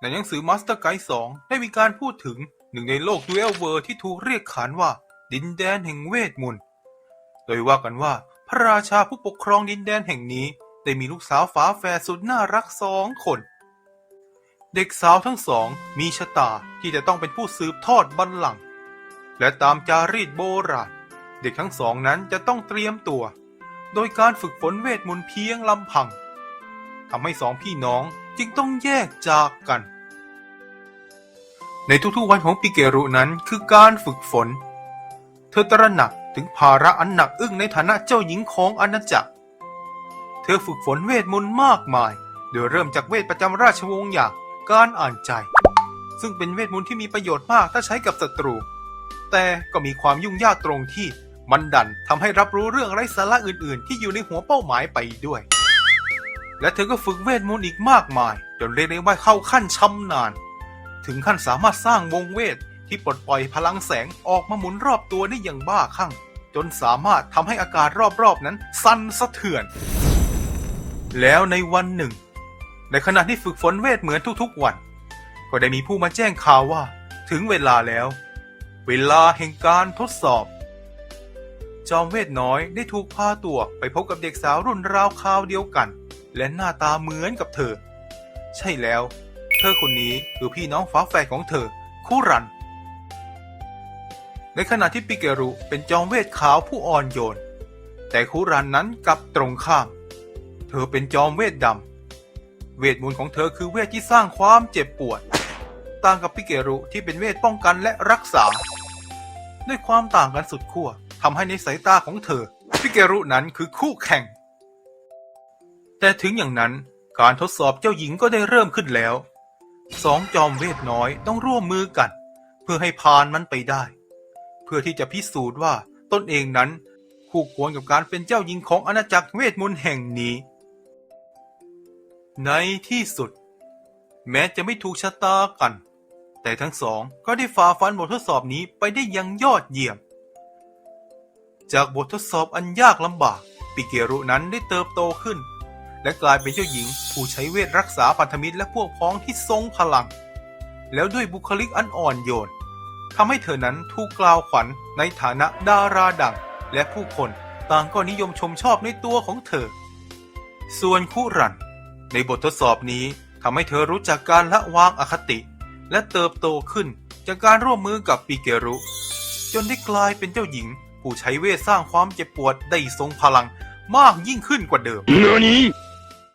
ในหนังสือมาสเตอร์ไกด์สองได้มีการพูดถึงหนึ่งในโลกดูเอลเวอร์ที่ถูกเรียกขานว่า ดินแดนแห่งเวทมนต์ โดยว่ากันว่าพระราชาผู้ปกครองดินแดนแห่งนี้ ได้มีลูกสาวฝาแฝดสุดน่ารักสองคน เด็กสาวทั้งสองมีชะตาที่จะต้องเป็นผู้สืบทอดบัลลังก์และตามจารีตโบราณเด็กทั้งสองนั้นจะต้องเตรียมตัว โดยการฝึกฝนเวทมนต์เพียงลำพัง ทำให้สองพี่น้องจึงต้องแยกจากกัน ในทุกๆวันของปิเกรุนั้นคือการฝึกฝน เธอตระหนักถึงภาระอันหนักอึ้งในฐานะเจ้าหญิงของอาณาจักร เธอฝึกฝนเวทมนต์มากมาย โดยเริ่มจากเวทประจำราชวงศ์อย่างการอ่านใจ ซึ่งเป็นเวทมนต์ที่มีประโยชน์มากถ้าใช้กับศัตรู แต่ก็มีความยุ่งยากตรงที่มันดันทำให้รับรู้เรื่องไร้สาระอื่นๆ ที่อยู่ในหัวเป้าหมายไปด้วย และเธอก็ฝึกเวทมนต์อีกมากมายจนเรียกได้ว่าเข้าขั้นชำนาญ ถึงขั้นสามารถสร้างวงเวทที่ปลดปล่อยพลังแสงออกมาหมุนรอบตัวได้อย่างบ้าคลั่ง จนสามารถทำให้อากาศรอบๆนั้นสั่นสะเทือน แล้วในวันหนึ่ง ในขณะที่ฝึกฝนเวทเหมือนทุกๆวัน ก็ได้มีผู้มาแจ้งข่าวว่า ถึงเวลาแล้ว เวลาแห่งการทดสอบจอมเวทน้อยได้ถูกพาตัวไปพบกับเด็กสาวรุ่นราวคราวเดียวกัน และหน้าตาเหมือนกับเธอ ใช่แล้ว เธอคนนี้คือพี่น้องฝาแฝดของเธอคุรัน ในขณะที่ปิเกรุเป็นจอมเวทขาวผู้อ่อนโยน แต่คุรันนั้นกลับตรงข้าม เธอเป็นจอมเวทดำ เวทมนต์ของเธอคือเวทที่สร้างความเจ็บปวด ต่างกับปิเกรุที่เป็นเวทป้องกันและรักษา ด้วยความต่างกันสุดขั้วทำให้ในสายตาของเธอ ปิเกรุนั้นคือคู่แข่ง แต่ถึงอย่างนั้นการทดสอบเจ้าหญิงก็ได้เริ่มขึ้นแล้ว สองจอมเวทน้อยต้องร่วมมือกัน เพื่อให้ผ่านมันไปได้ เพื่อที่จะพิสูจน์ว่าตนเองนั้นคู่ควรกับการเป็นเจ้าหญิงของอาณาจักรเวทมนต์แห่งนี้ ในที่สุด แม้จะไม่ถูกชะตากัน แต่ทั้งสองก็ได้ฝ่าฟันบททดสอบนี้ไปได้อย่างยอดเยี่ยม จากบททดสอบอันยากลำบาก ปิเกรุนั้นได้เติบโตขึ้น และกลายเป็นเจ้าหญิงผู้ใช้เวทรักษาพันธมิตรและพวกพ้องที่ทรงพลัง แล้วด้วยบุคลิกอันอ่อนโยนทำให้เธอนั้นถูกกล่าวขวัญในฐานะดาราดัง และผู้คนต่างก็นิยมชมชอบในตัวของเธอ ส่วนคุรัน ในบททดสอบนี้ทำให้เธอรู้จักการละวางอคติ และเติบโตขึ้นจากการร่วมมือกับปิเกรุ จนได้กลายเป็นเจ้าหญิง ผู้ใช้เวทสร้างความเจ็บปวดได้ทรงพลังมากยิ่งขึ้นกว่าเดิม何